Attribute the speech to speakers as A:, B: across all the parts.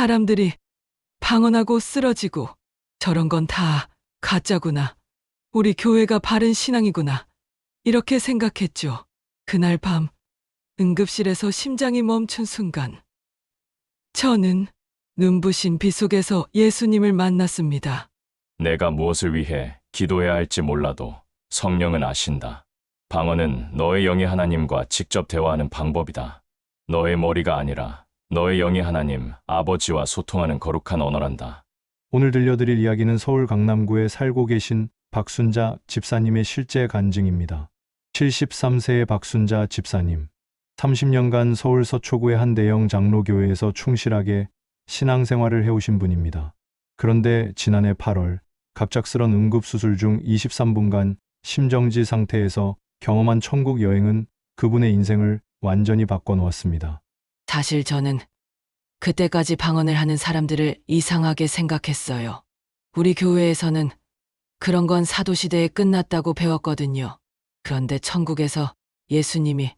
A: 사람들이 방언하고 쓰러지고 저런 건 다 가짜구나. 우리 교회가 바른 신앙이구나. 이렇게 생각했죠. 그날 밤 응급실에서 심장이 멈춘 순간 저는 눈부신 빛 속에서 예수님을 만났습니다.
B: 내가 무엇을 위해 기도해야 할지 몰라도 성령은 아신다. 방언은 너의 영이 하나님과 직접 대화하는 방법이다. 너의 머리가 아니라 너의 영이 하나님, 아버지와 소통하는 거룩한 언어란다.
C: 오늘 들려드릴 이야기는 서울 강남구에 살고 계신 박순자 집사님의 실제 간증입니다. 73세의 박순자 집사님. 30년간 서울 서초구의 한 대형 장로교회에서 충실하게 신앙생활을 해오신 분입니다. 그런데 지난해 8월 갑작스런 응급수술 중 23분간 심정지 상태에서 경험한 천국 여행은 그분의 인생을 완전히 바꿔놓았습니다.
A: 사실 저는 그때까지 방언을 하는 사람들을 이상하게 생각했어요. 우리 교회에서는 그런 건 사도시대에 끝났다고 배웠거든요. 그런데 천국에서 예수님이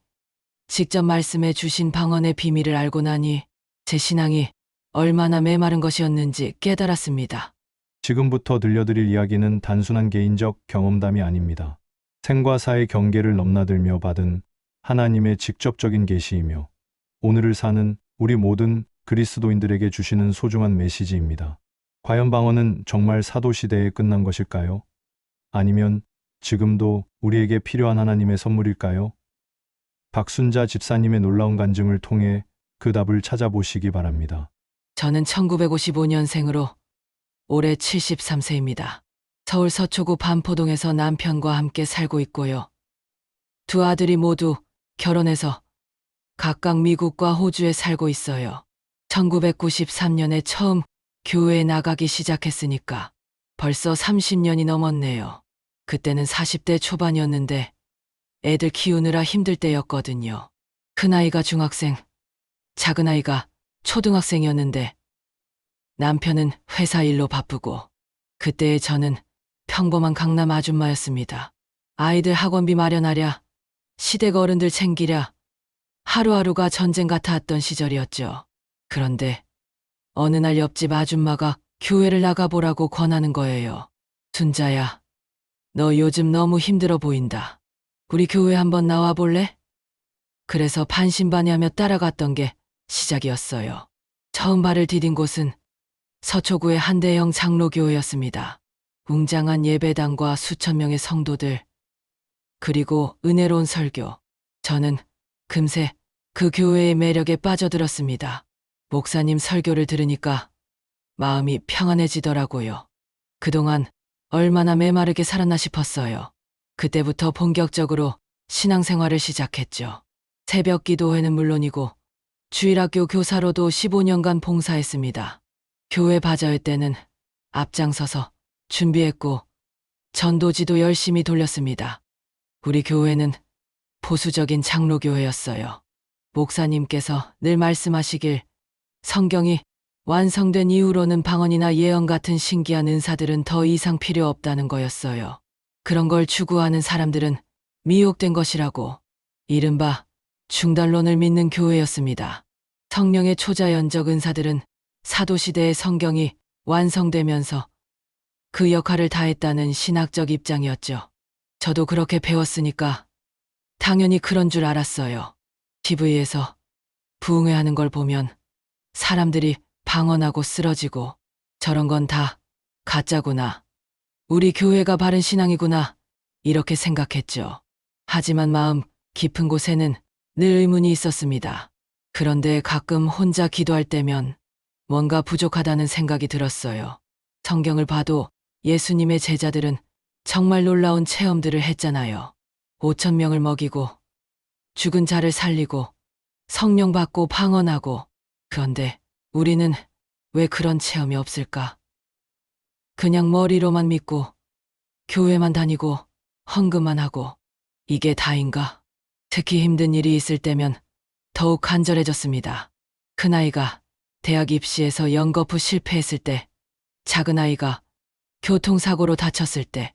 A: 직접 말씀해 주신 방언의 비밀을 알고 나니 제 신앙이 얼마나 메마른 것이었는지 깨달았습니다.
C: 지금부터 들려드릴 이야기는 단순한 개인적 경험담이 아닙니다. 생과 사의 경계를 넘나들며 받은 하나님의 직접적인 계시이며 오늘을 사는 우리 모든 그리스도인들에게 주시는 소중한 메시지입니다. 과연 방언은 정말 사도시대에 끝난 것일까요? 아니면 지금도 우리에게 필요한 하나님의 선물일까요? 박순자 집사님의 놀라운 간증을 통해 그 답을 찾아보시기 바랍니다.
A: 저는 1955년생으로 올해 73세입니다. 서울 서초구 반포동에서 남편과 함께 살고 있고요. 두 아들이 모두 결혼해서 각각 미국과 호주에 살고 있어요. 1993년에 처음 교회에 나가기 시작했으니까 벌써 30년이 넘었네요. 그때는 40대 초반이었는데 애들 키우느라 힘들 때였거든요. 큰아이가 중학생, 작은아이가 초등학생이었는데 남편은 회사 일로 바쁘고 그때의 저는 평범한 강남 아줌마였습니다. 아이들 학원비 마련하랴, 시댁 어른들 챙기랴, 하루하루가 전쟁 같았던 시절이었죠. 그런데 어느 날 옆집 아줌마가 교회를 나가보라고 권하는 거예요. 순자야, 너 요즘 너무 힘들어 보인다. 우리 교회 한번 나와 볼래? 그래서 반신반의하며 따라갔던 게 시작이었어요. 처음 발을 디딘 곳은 서초구의 한 대형 장로교회였습니다. 웅장한 예배당과 수천 명의 성도들, 그리고 은혜로운 설교. 저는 금세 그 교회의 매력에 빠져들었습니다. 목사님 설교를 들으니까 마음이 평안해지더라고요. 그동안 얼마나 메마르게 살았나 싶었어요. 그때부터 본격적으로 신앙생활을 시작했죠. 새벽 기도회는 물론이고 주일학교 교사로도 15년간 봉사했습니다. 교회 바자회 때는 앞장서서 준비했고 전도지도 열심히 돌렸습니다. 우리 교회는 보수적인 장로교회였어요. 목사님께서 늘 말씀하시길 성경이 완성된 이후로는 방언이나 예언 같은 신기한 은사들은 더 이상 필요 없다는 거였어요. 그런 걸 추구하는 사람들은 미혹된 것이라고 이른바 중단론을 믿는 교회였습니다. 성령의 초자 연적 은사들은 사도시대의 성경이 완성되면서 그 역할을 다했다는 신학적 입장이었죠. 저도 그렇게 배웠으니까 당연히 그런 줄 알았어요. TV에서 부흥회하는 걸 보면 사람들이 방언하고 쓰러지고 저런 건 다 가짜구나. 우리 교회가 바른 신앙이구나. 이렇게 생각했죠. 하지만 마음 깊은 곳에는 늘 의문이 있었습니다. 그런데 가끔 혼자 기도할 때면 뭔가 부족하다는 생각이 들었어요. 성경을 봐도 예수님의 제자들은 정말 놀라운 체험들을 했잖아요. 5천 명을 먹이고 죽은 자를 살리고 성령 받고 방언하고 그런데 우리는 왜 그런 체험이 없을까? 그냥 머리로만 믿고 교회만 다니고 헌금만 하고 이게 다인가? 특히 힘든 일이 있을 때면 더욱 간절해졌습니다. 큰아이가 대학 입시에서 연거푸 실패했을 때, 작은아이가 교통사고로 다쳤을 때,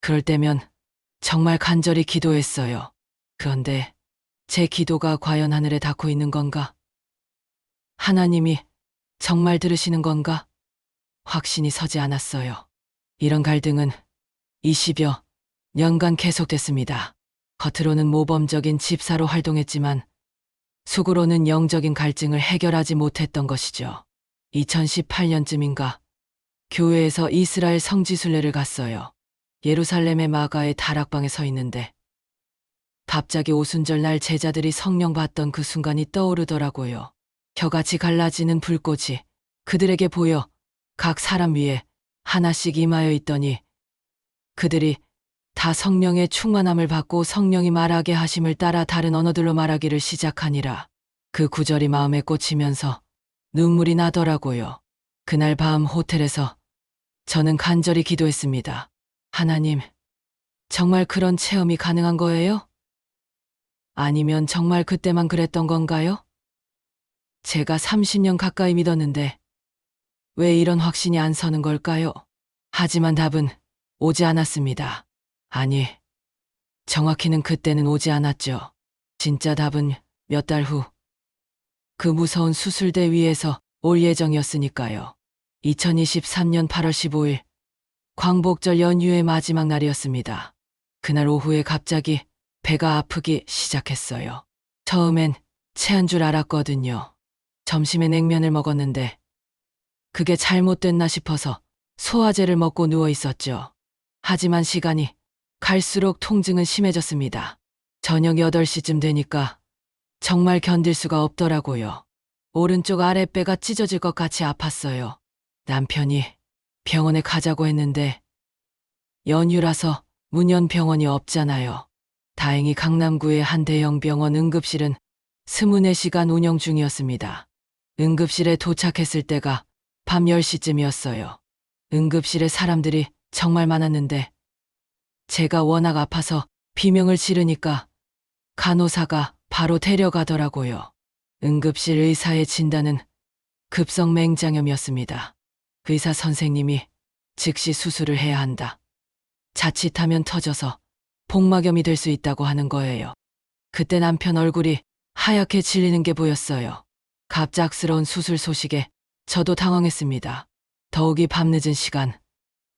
A: 그럴 때면 정말 간절히 기도했어요. 그런데 제 기도가 과연 하늘에 닿고 있는 건가? 하나님이 정말 들으시는 건가? 확신이 서지 않았어요. 이런 갈등은 20여 년간 계속됐습니다. 겉으로는 모범적인 집사로 활동했지만 속으로는 영적인 갈증을 해결하지 못했던 것이죠. 2018년쯤인가 교회에서 이스라엘 성지순례를 갔어요. 예루살렘의 마가의 다락방에 서 있는데 갑자기 오순절 날 제자들이 성령 받던 그 순간이 떠오르더라고요. 혀같이 갈라지는 불꽃이 그들에게 보여 각 사람 위에 하나씩 임하여 있더니 그들이 다 성령의 충만함을 받고 성령이 말하게 하심을 따라 다른 언어들로 말하기를 시작하니라. 그 구절이 마음에 꽂히면서 눈물이 나더라고요. 그날 밤 호텔에서 저는 간절히 기도했습니다. 하나님, 정말 그런 체험이 가능한 거예요? 아니면 정말 그때만 그랬던 건가요? 제가 30년 가까이 믿었는데 왜 이런 확신이 안 서는 걸까요? 하지만 답은 오지 않았습니다. 아니, 정확히는 그때는 오지 않았죠. 진짜 답은 몇 달 후. 그 무서운 수술대 위에서 올 예정이었으니까요. 2023년 8월 15일, 광복절 연휴의 마지막 날이었습니다. 그날 오후에 갑자기 배가 아프기 시작했어요. 처음엔 체한 줄 알았거든요. 점심에 냉면을 먹었는데 그게 잘못됐나 싶어서 소화제를 먹고 누워 있었죠. 하지만 시간이 갈수록 통증은 심해졌습니다. 저녁 8시쯤 되니까 정말 견딜 수가 없더라고요. 오른쪽 아랫배가 찢어질 것 같이 아팠어요. 남편이 병원에 가자고 했는데 연휴라서 문현병원이 없잖아요. 다행히 강남구의 한 대형 병원 응급실은 24시간 운영 중이었습니다. 응급실에 도착했을 때가 밤 10시쯤이었어요. 응급실에 사람들이 정말 많았는데 제가 워낙 아파서 비명을 지르니까 간호사가 바로 데려가더라고요. 응급실 의사의 진단은 급성 맹장염이었습니다. 의사 선생님이 즉시 수술을 해야 한다. 자칫하면 터져서 복막염이 될 수 있다고 하는 거예요. 그때 남편 얼굴이 하얗게 질리는 게 보였어요. 갑작스러운 수술 소식에 저도 당황했습니다. 더욱이 밤늦은 시간,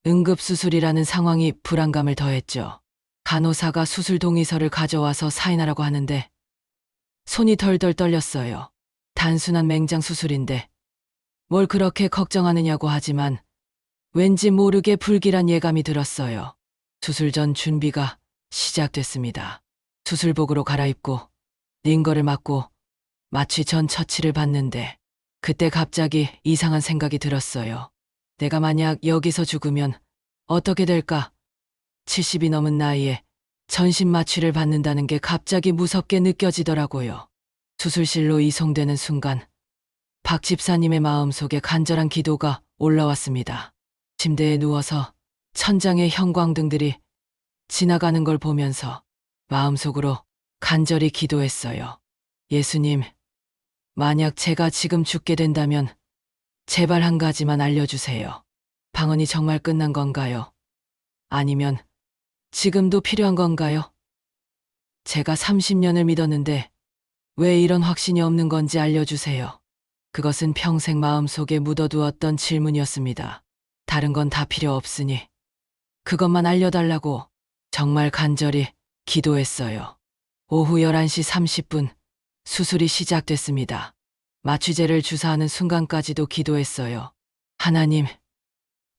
A: 응급수술이라는 상황이 불안감을 더했죠. 간호사가 수술 동의서를 가져와서 사인하라고 하는데 손이 덜덜 떨렸어요. 단순한 맹장 수술인데 뭘 그렇게 걱정하느냐고 하지만 왠지 모르게 불길한 예감이 들었어요. 수술 전 준비가 시작됐습니다. 수술복으로 갈아입고 링거를 맞고 마취 전 처치를 받는데 그때 갑자기 이상한 생각이 들었어요. 내가 만약 여기서 죽으면 어떻게 될까? 70이 넘은 나이에 전신 마취를 받는다는 게 갑자기 무섭게 느껴지더라고요. 수술실로 이송되는 순간 박 집사님의 마음속에 간절한 기도가 올라왔습니다. 침대에 누워서 천장의 형광등들이 지나가는 걸 보면서 마음속으로 간절히 기도했어요. 예수님, 만약 제가 지금 죽게 된다면 제발 한 가지만 알려주세요. 방언이 정말 끝난 건가요? 아니면 지금도 필요한 건가요? 제가 30년을 믿었는데 왜 이런 확신이 없는 건지 알려주세요. 그것은 평생 마음속에 묻어두었던 질문이었습니다. 다른 건 다 필요 없으니 그것만 알려달라고 정말 간절히 기도했어요. 오후 11시 30분 수술이 시작됐습니다. 마취제를 주사하는 순간까지도 기도했어요. 하나님,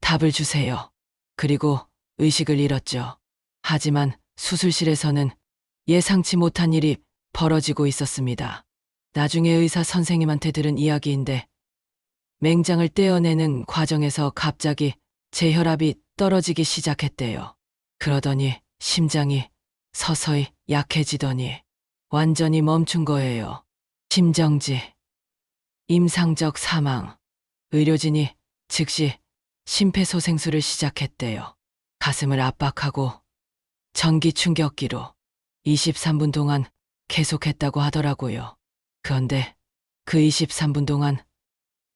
A: 답을 주세요. 그리고 의식을 잃었죠. 하지만 수술실에서는 예상치 못한 일이 벌어지고 있었습니다. 나중에 의사 선생님한테 들은 이야기인데 맹장을 떼어내는 과정에서 갑자기 제 혈압이 떨어지기 시작했대요. 그러더니 심장이 서서히 약해지더니 완전히 멈춘 거예요. 심정지. 임상적 사망. 의료진이 즉시 심폐소생술을 시작했대요. 가슴을 압박하고 전기 충격기로 23분 동안 계속했다고 하더라고요. 그런데 그 23분 동안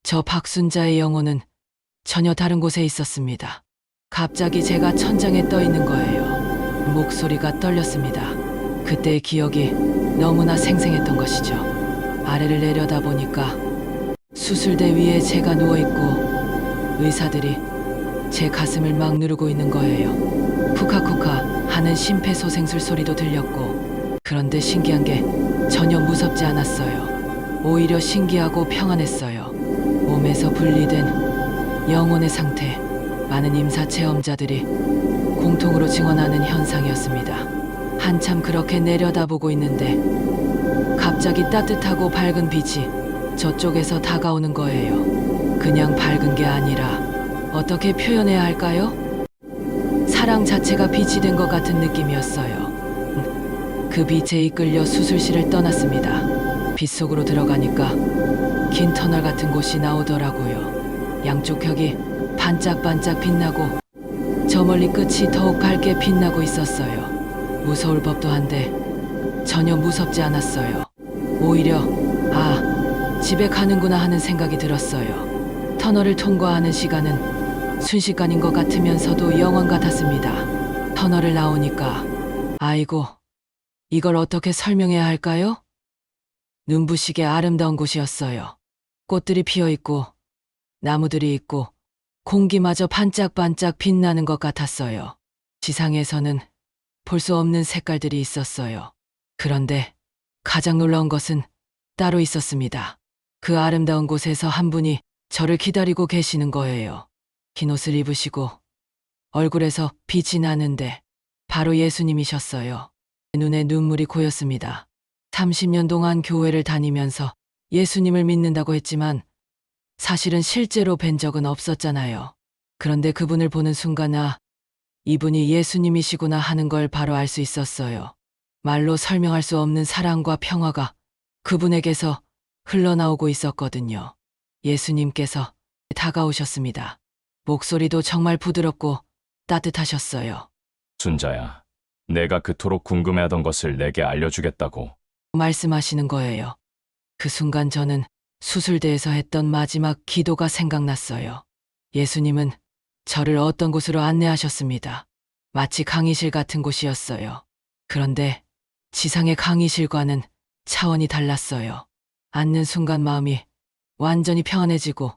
A: 저 박순자의 영혼은 전혀 다른 곳에 있었습니다. 갑자기 제가 천장에 떠 있는 거예요. 목소리가 떨렸습니다. 그때의 기억이 너무나 생생했던 것이죠. 아래를 내려다 보니까 수술대 위에 제가 누워있고 의사들이 제 가슴을 막 누르고 있는 거예요. 쿠카쿠카 하는 심폐소생술 소리도 들렸고 그런데 신기한 게 전혀 무섭지 않았어요. 오히려 신기하고 평안했어요. 몸에서 분리된 영혼의 상태. 많은 임사 체험자들이 공통으로 증언하는 현상이었습니다. 한참 그렇게 내려다보고 있는데 갑자기 따뜻하고 밝은 빛이 저쪽에서 다가오는 거예요. 그냥 밝은 게 아니라 어떻게 표현해야 할까요? 사랑 자체가 빛이 된 것 같은 느낌이었어요. 그 빛에 이끌려 수술실을 떠났습니다. 빛 속으로 들어가니까 긴 터널 같은 곳이 나오더라고요. 양쪽 벽이 반짝반짝 빛나고 저 멀리 끝이 더욱 밝게 빛나고 있었어요. 무서울 법도 한데 전혀 무섭지 않았어요. 오히려 아 집에 가는구나 하는 생각이 들었어요. 터널을 통과하는 시간은 순식간인 것 같으면서도 영원 같았습니다. 터널을 나오니까 아이고 이걸 어떻게 설명해야 할까요? 눈부시게 아름다운 곳이었어요. 꽃들이 피어 있고 나무들이 있고 공기마저 반짝반짝 빛나는 것 같았어요. 지상에서는 볼 수 없는 색깔들이 있었어요. 그런데 가장 놀라운 것은 따로 있었습니다. 그 아름다운 곳에서 한 분이 저를 기다리고 계시는 거예요. 긴 옷을 입으시고 얼굴에서 빛이 나는데 바로 예수님이셨어요. 눈에 눈물이 고였습니다. 30년 동안 교회를 다니면서 예수님을 믿는다고 했지만 사실은 실제로 뵌 적은 없었잖아요. 그런데 그분을 보는 순간 아, 이분이 예수님이시구나 하는 걸 바로 알 수 있었어요. 말로 설명할 수 없는 사랑과 평화가 그분에게서 흘러나오고 있었거든요. 예수님께서 다가오셨습니다. 목소리도 정말 부드럽고 따뜻하셨어요.
B: 순자야, 내가 그토록 궁금해하던 것을 내게 알려주겠다고.
A: 말씀하시는 거예요. 그 순간 저는 수술대에서 했던 마지막 기도가 생각났어요. 예수님은 저를 어떤 곳으로 안내하셨습니다. 마치 강의실 같은 곳이었어요. 그런데 지상의 강의실과는 차원이 달랐어요. 앉는 순간 마음이 완전히 평안해지고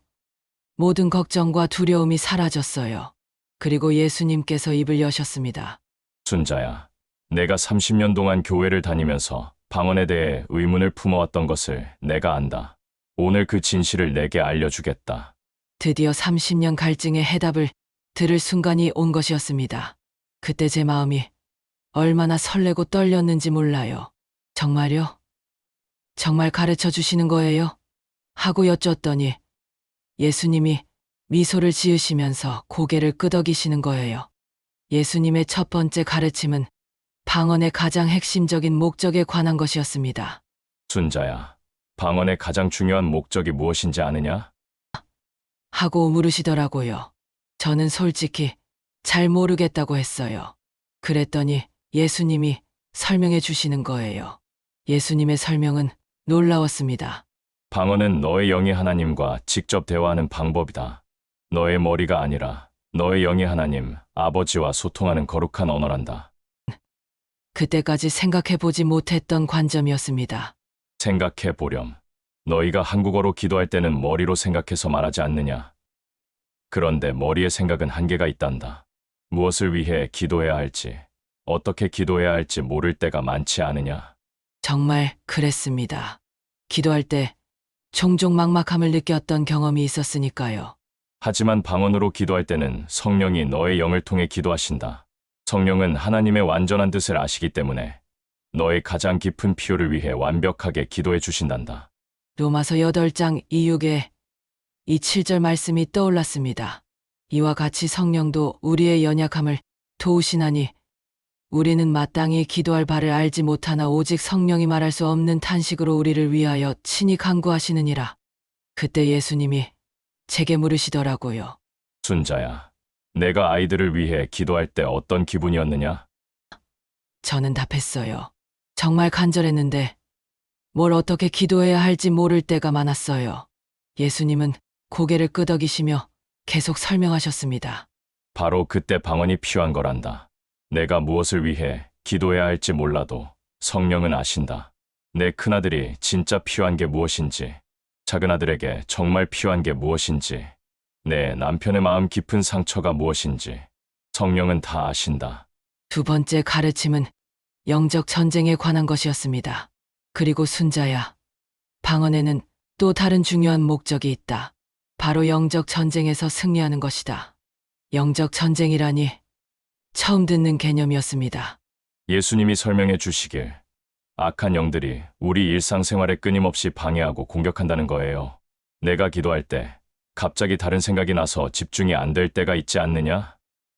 A: 모든 걱정과 두려움이 사라졌어요. 그리고 예수님께서 입을 여셨습니다.
B: 순자야, 내가 30년 동안 교회를 다니면서 방언에 대해 의문을 품어왔던 것을 내가 안다. 오늘 그 진실을 내게 알려주겠다.
A: 드디어 30년 갈증의 해답을 들을 순간이 온 것이었습니다. 그때 제 마음이 얼마나 설레고 떨렸는지 몰라요. 정말요? 정말 가르쳐 주시는 거예요? 하고 여쭸더니 예수님이 미소를 지으시면서 고개를 끄덕이시는 거예요. 예수님의 첫 번째 가르침은 방언의 가장 핵심적인 목적에 관한 것이었습니다.
B: 순자야, 방언의 가장 중요한 목적이 무엇인지 아느냐?
A: 하고 물으시더라고요. 저는 솔직히 잘 모르겠다고 했어요. 그랬더니 예수님이 설명해 주시는 거예요. 예수님의 설명은 놀라웠습니다.
B: 방언은 너의 영이 하나님과 직접 대화하는 방법이다. 너의 머리가 아니라 너의 영이 하나님, 아버지와 소통하는 거룩한 언어란다.
A: 그때까지 생각해 보지 못했던 관점이었습니다.
B: 생각해 보렴. 너희가 한국어로 기도할 때는 머리로 생각해서 말하지 않느냐? 그런데 머리의 생각은 한계가 있단다. 무엇을 위해 기도해야 할지, 어떻게 기도해야 할지 모를 때가 많지 않으냐?
A: 정말 그랬습니다. 기도할 때 종종 막막함을 느꼈던 경험이 있었으니까요.
B: 하지만 방언으로 기도할 때는 성령이 너의 영을 통해 기도하신다. 성령은 하나님의 완전한 뜻을 아시기 때문에 너의 가장 깊은 필요를 위해 완벽하게 기도해 주신단다.
A: 로마서 8장 2육에 이 7절 말씀이 떠올랐습니다. 이와 같이 성령도 우리의 연약함을 도우시나니 우리는 마땅히 기도할 바를 알지 못하나 오직 성령이 말할 수 없는 탄식으로 우리를 위하여 친히 간구하시느니라. 그때 예수님이 제게 물으시더라고요.
B: 순자야, 내가 아이들을 위해 기도할 때 어떤 기분이었느냐?
A: 저는 답했어요. 정말 간절했는데 뭘 어떻게 기도해야 할지 모를 때가 많았어요. 예수님은 고개를 끄덕이시며 계속 설명하셨습니다.
B: 바로 그때 방언이 필요한 거란다. 내가 무엇을 위해 기도해야 할지 몰라도 성령은 아신다. 내 큰아들이 진짜 필요한 게 무엇인지 작은 아들에게 정말 필요한 게 무엇인지, 내 남편의 마음 깊은 상처가 무엇인지 성령은 다 아신다.
A: 두 번째 가르침은 영적 전쟁에 관한 것이었습니다. 그리고 순자야, 방언에는 또 다른 중요한 목적이 있다. 바로 영적 전쟁에서 승리하는 것이다. 영적 전쟁이라니 처음 듣는 개념이었습니다.
B: 예수님이 설명해 주시길 악한 영들이 우리 일상생활에 끊임없이 방해하고 공격한다는 거예요. 내가 기도할 때 갑자기 다른 생각이 나서 집중이 안 될 때가 있지 않느냐?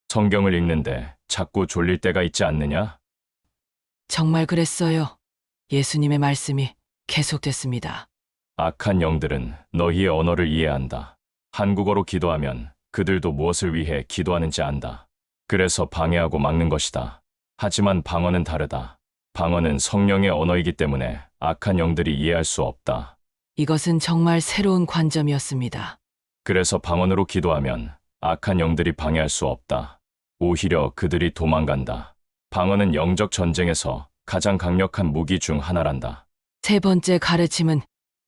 B: 성경을 읽는데 자꾸 졸릴 때가 있지 않느냐?
A: 정말 그랬어요. 예수님의 말씀이 계속됐습니다.
B: 악한 영들은 너희의 언어를 이해한다. 한국어로 기도하면 그들도 무엇을 위해 기도하는지 안다. 그래서 방해하고 막는 것이다. 하지만 방언은 다르다. 방언은 성령의 언어이기 때문에 악한 영들이 이해할 수 없다.
A: 이것은 정말 새로운 관점이었습니다.
B: 그래서 방언으로 기도하면 악한 영들이 방해할 수 없다. 오히려 그들이 도망간다. 방언은 영적 전쟁에서 가장 강력한 무기 중 하나란다.
A: 세 번째 가르침은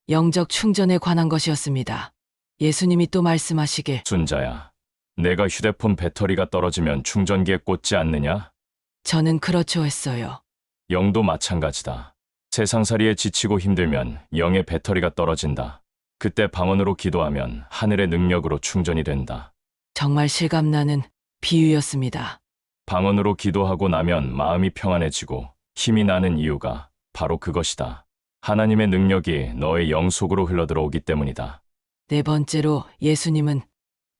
A: 영적 충전에 관한 것이었습니다. 예수님이 또 말씀하시길
B: 순자야, 내가 휴대폰 배터리가 떨어지면 충전기에 꽂지 않느냐?
A: 저는 그렇죠 했어요.
B: 영도 마찬가지다. 세상살이에 지치고 힘들면 영의 배터리가 떨어진다. 그때 방언으로 기도하면 하늘의 능력으로 충전이 된다.
A: 정말 실감나는 비유였습니다.
B: 방언으로 기도하고 나면 마음이 평안해지고 힘이 나는 이유가 바로 그것이다. 하나님의 능력이 너의 영 속으로 흘러들어오기 때문이다.
A: 네 번째로 예수님은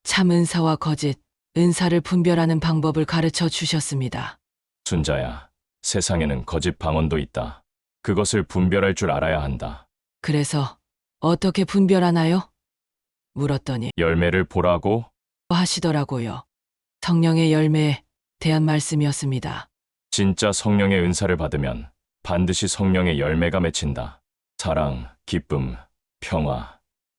A: 참 은사와 거짓, 은사를 분별하는 방법을 가르쳐 주셨습니다.
B: 순자야, 세상에는 거짓 방언도 있다. 그것을 분별할 줄 알아야 한다.
A: 그래서 어떻게 분별하나요? 물었더니
B: 열매를 보라고
A: 하시더라고요. 성령의 열매에 대한 말씀이었습니다.
B: 진짜 성령의 은사를 받으면 반드시 성령의 열매가 맺힌다. 사랑, 기쁨, 평화,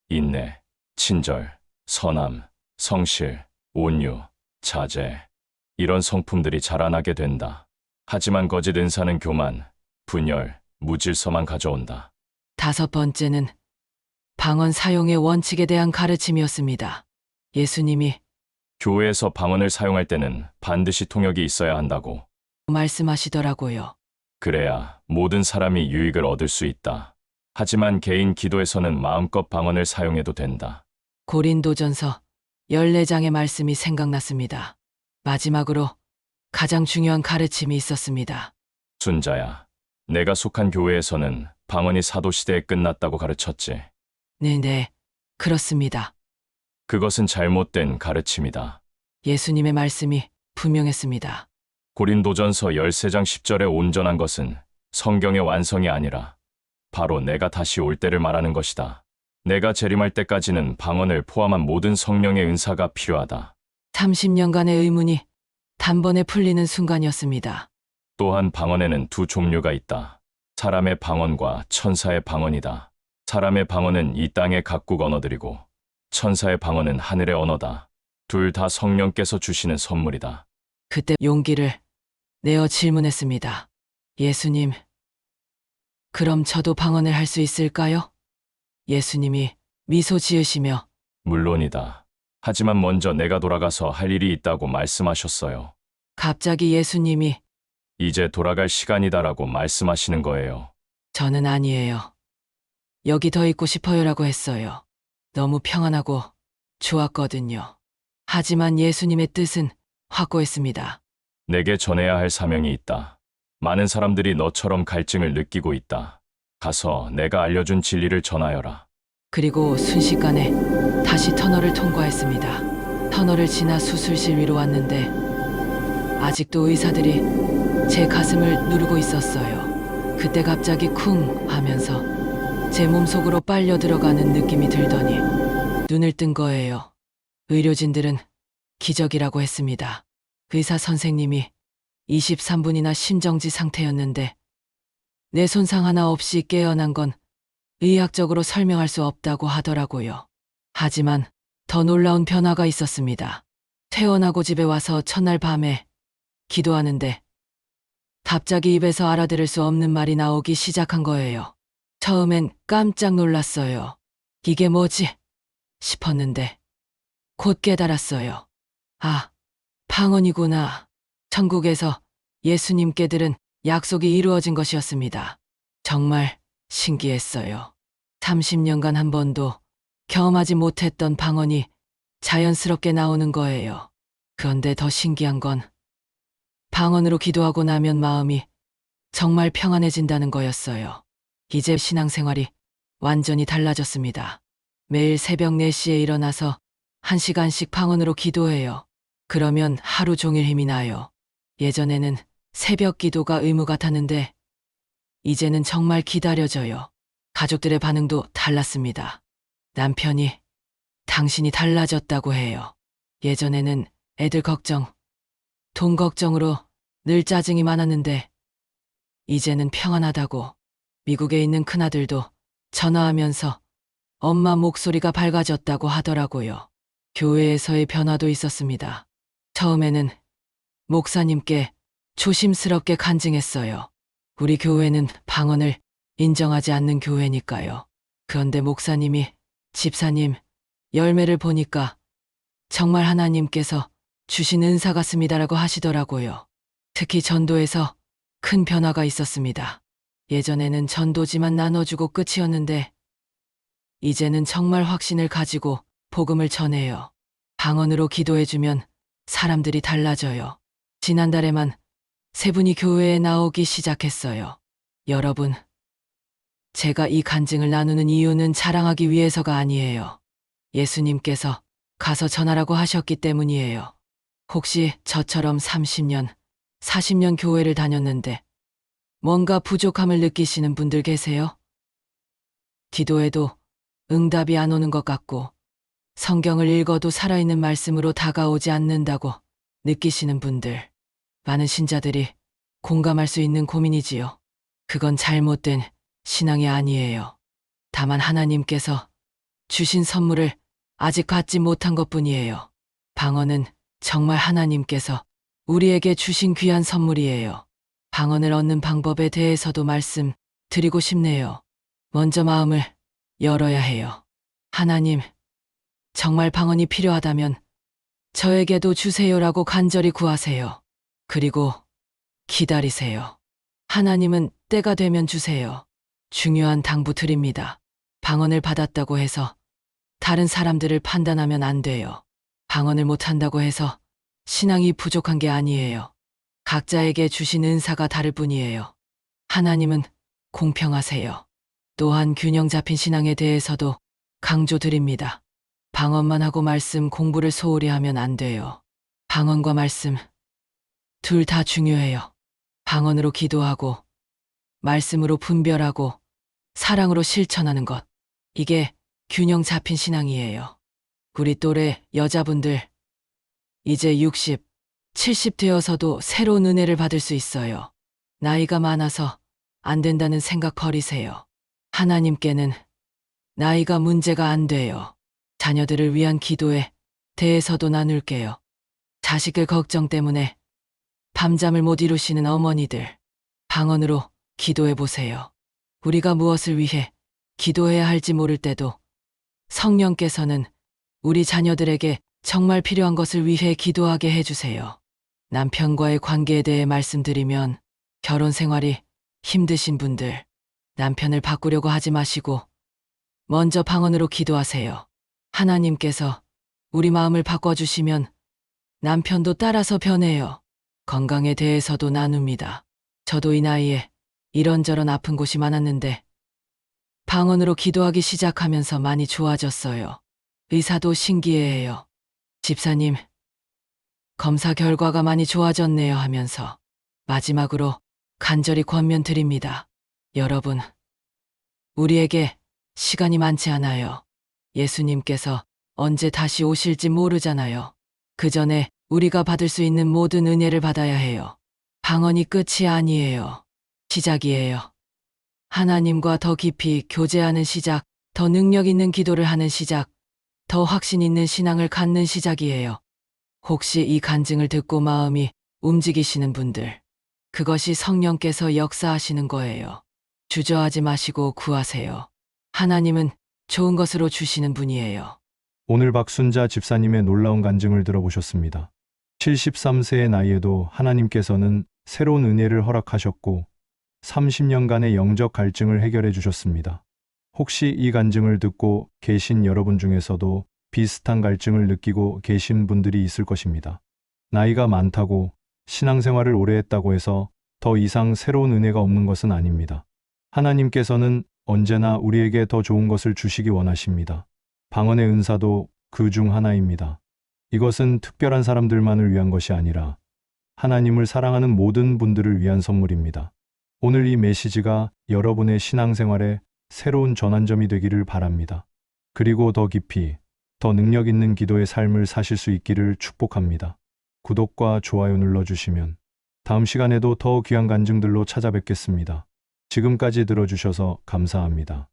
B: 인내, 친절, 선함, 성실, 온유, 자제. 이런 성품들이 자라나게 된다. 하지만 거짓 은사는 교만, 분열, 무질서만 가져온다.
A: 다섯 번째는 방언 사용의 원칙에 대한 가르침이었습니다. 예수님이
B: 교회에서 방언을 사용할 때는 반드시 통역이 있어야 한다고.
A: 말씀하시더라고요.
B: 그래야 모든 사람이 유익을 얻을 수 있다. 하지만 개인 기도에서는 마음껏 방언을 사용해도 된다.
A: 고린도전서 14장의 말씀이 생각났습니다. 마지막으로 가장 중요한 가르침이 있었습니다.
B: 순자야, 내가 속한 교회에서는 방언이 사도시대에 끝났다고 가르쳤지.
A: 네네, 그렇습니다.
B: 그것은 잘못된 가르침이다.
A: 예수님의 말씀이 분명했습니다.
B: 고린도전서 13장 10절에 온전한 것은 성경의 완성이 아니라 바로 내가 다시 올 때를 말하는 것이다. 내가 재림할 때까지는 방언을 포함한 모든 성령의 은사가 필요하다.
A: 30년간의 의문이 단번에 풀리는 순간이었습니다.
B: 또한 방언에는 두 종류가 있다. 사람의 방언과 천사의 방언이다. 사람의 방언은 이 땅의 각국 언어들이고 천사의 방언은 하늘의 언어다. 둘 다 성령께서 주시는 선물이다.
A: 그때 용기를 내어 질문했습니다. 예수님, 그럼 저도 방언을 할 수 있을까요? 예수님이 미소 지으시며
B: 물론이다. 하지만 먼저 내가 돌아가서 할 일이 있다고 말씀하셨어요.
A: 갑자기 예수님이
B: 이제 돌아갈 시간이다라고 말씀하시는 거예요.
A: 저는 아니에요. 여기 더 있고 싶어요라고 했어요. 너무 평안하고 좋았거든요. 하지만 예수님의 뜻은 확고했습니다.
B: 내게 전해야 할 사명이 있다. 많은 사람들이 너처럼 갈증을 느끼고 있다. 가서 내가 알려준 진리를 전하여라.
A: 그리고 순식간에 다시 터널을 통과했습니다. 터널을 지나 수술실 위로 왔는데 아직도 의사들이 제 가슴을 누르고 있었어요. 그때 갑자기 쿵 하면서 제 몸속으로 빨려 들어가는 느낌이 들더니 눈을 뜬 거예요. 의료진들은 기적이라고 했습니다. 의사 선생님이 23분이나 심정지 상태였는데 내 손상 하나 없이 깨어난 건 의학적으로 설명할 수 없다고 하더라고요. 하지만 더 놀라운 변화가 있었습니다. 퇴원하고 집에 와서 첫날 밤에 기도하는데 갑자기 입에서 알아들을 수 없는 말이 나오기 시작한 거예요. 처음엔 깜짝 놀랐어요. 이게 뭐지? 싶었는데 곧 깨달았어요. 아, 방언이구나. 천국에서 예수님께 들은 약속이 이루어진 것이었습니다. 정말 신기했어요. 30년간 한 번도 경험하지 못했던 방언이 자연스럽게 나오는 거예요. 그런데 더 신기한 건 방언으로 기도하고 나면 마음이 정말 평안해진다는 거였어요. 이제 신앙생활이 완전히 달라졌습니다. 매일 새벽 4시에 일어나서 1시간씩 방언으로 기도해요. 그러면 하루 종일 힘이 나요. 예전에는 새벽 기도가 의무 같았는데 이제는 정말 기다려져요. 가족들의 반응도 달랐습니다. 남편이 당신이 달라졌다고 해요. 예전에는 애들 걱정, 돈 걱정으로 늘 짜증이 많았는데 이제는 평안하다고 미국에 있는 큰아들도 전화하면서 엄마 목소리가 밝아졌다고 하더라고요. 교회에서의 변화도 있었습니다. 처음에는 목사님께 조심스럽게 간증했어요. 우리 교회는 방언을 인정하지 않는 교회니까요. 그런데 목사님이 집사님 열매를 보니까 정말 하나님께서 주신 은사 같습니다라고 하시더라고요. 특히 전도에서 큰 변화가 있었습니다. 예전에는 전도지만 나눠주고 끝이었는데 이제는 정말 확신을 가지고 복음을 전해요. 방언으로 기도해주면 사람들이 달라져요. 지난달에만 세 분이 교회에 나오기 시작했어요. 여러분, 제가 이 간증을 나누는 이유는 자랑하기 위해서가 아니에요. 예수님께서 가서 전하라고 하셨기 때문이에요. 혹시 저처럼 30년, 40년 교회를 다녔는데 뭔가 부족함을 느끼시는 분들 계세요? 기도해도 응답이 안 오는 것 같고 성경을 읽어도 살아있는 말씀으로 다가오지 않는다고 느끼시는 분들, 많은 신자들이 공감할 수 있는 고민이지요. 그건 잘못된 신앙이 아니에요. 다만 하나님께서 주신 선물을 아직 받지 못한 것 뿐이에요. 방언은 정말 하나님께서 우리에게 주신 귀한 선물이에요. 방언을 얻는 방법에 대해서도 말씀드리고 싶네요. 먼저 마음을 열어야 해요. 하나님, 정말 방언이 필요하다면 저에게도 주세요라고 간절히 구하세요. 그리고 기다리세요. 하나님은 때가 되면 주세요. 중요한 당부 드립니다. 방언을 받았다고 해서 다른 사람들을 판단하면 안 돼요. 방언을 못한다고 해서 신앙이 부족한 게 아니에요. 각자에게 주신 은사가 다를 뿐이에요. 하나님은 공평하세요. 또한 균형 잡힌 신앙에 대해서도 강조드립니다. 방언만 하고 말씀 공부를 소홀히 하면 안 돼요. 방언과 말씀, 둘 다 중요해요. 방언으로 기도하고, 말씀으로 분별하고, 사랑으로 실천하는 것. 이게 균형 잡힌 신앙이에요. 우리 또래 여자분들, 이제 60, 70 되어서도 새로운 은혜를 받을 수 있어요. 나이가 많아서 안 된다는 생각 버리세요. 하나님께는 나이가 문제가 안 돼요. 자녀들을 위한 기도에 대해서도 나눌게요. 자식을 걱정 때문에 밤잠을 못 이루시는 어머니들, 방언으로 기도해 보세요. 우리가 무엇을 위해 기도해야 할지 모를 때도 성령께서는 우리 자녀들에게 정말 필요한 것을 위해 기도하게 해주세요. 남편과의 관계에 대해 말씀드리면 결혼 생활이 힘드신 분들, 남편을 바꾸려고 하지 마시고 먼저 방언으로 기도하세요. 하나님께서 우리 마음을 바꿔주시면 남편도 따라서 변해요. 건강에 대해서도 나눕니다. 저도 이 나이에 이런저런 아픈 곳이 많았는데 방언으로 기도하기 시작하면서 많이 좋아졌어요. 의사도 신기해해요. 집사님, 검사 결과가 많이 좋아졌네요 하면서 마지막으로 간절히 권면 드립니다. 여러분, 우리에게 시간이 많지 않아요. 예수님께서 언제 다시 오실지 모르잖아요. 그 전에 우리가 받을 수 있는 모든 은혜를 받아야 해요. 방언이 끝이 아니에요. 시작이에요. 하나님과 더 깊이 교제하는 시작, 더 능력 있는 기도를 하는 시작, 더 확신 있는 신앙을 갖는 시작이에요. 혹시 이 간증을 듣고 마음이 움직이시는 분들, 그것이 성령께서 역사하시는 거예요. 주저하지 마시고 구하세요. 하나님은 좋은 것으로 주시는 분이에요.
C: 오늘 박순자 집사님의 놀라운 간증을 들어보셨습니다. 73세의 나이에도 하나님께서는 새로운 은혜를 허락하셨고 30년간의 영적 갈증을 해결해 주셨습니다. 혹시 이 간증을 듣고 계신 여러분 중에서도 비슷한 갈증을 느끼고 계신 분들이 있을 것입니다. 나이가 많다고 신앙생활을 오래 했다고 해서 더 이상 새로운 은혜가 없는 것은 아닙니다. 하나님께서는 언제나 우리에게 더 좋은 것을 주시기 원하십니다. 방언의 은사도 그 중 하나입니다. 이것은 특별한 사람들만을 위한 것이 아니라 하나님을 사랑하는 모든 분들을 위한 선물입니다. 오늘 이 메시지가 여러분의 신앙생활에 새로운 전환점이 되기를 바랍니다. 그리고 더 깊이, 더 능력 있는 기도의 삶을 사실 수 있기를 축복합니다. 구독과 좋아요 눌러주시면 다음 시간에도 더 귀한 간증들로 찾아뵙겠습니다. 지금까지 들어주셔서 감사합니다.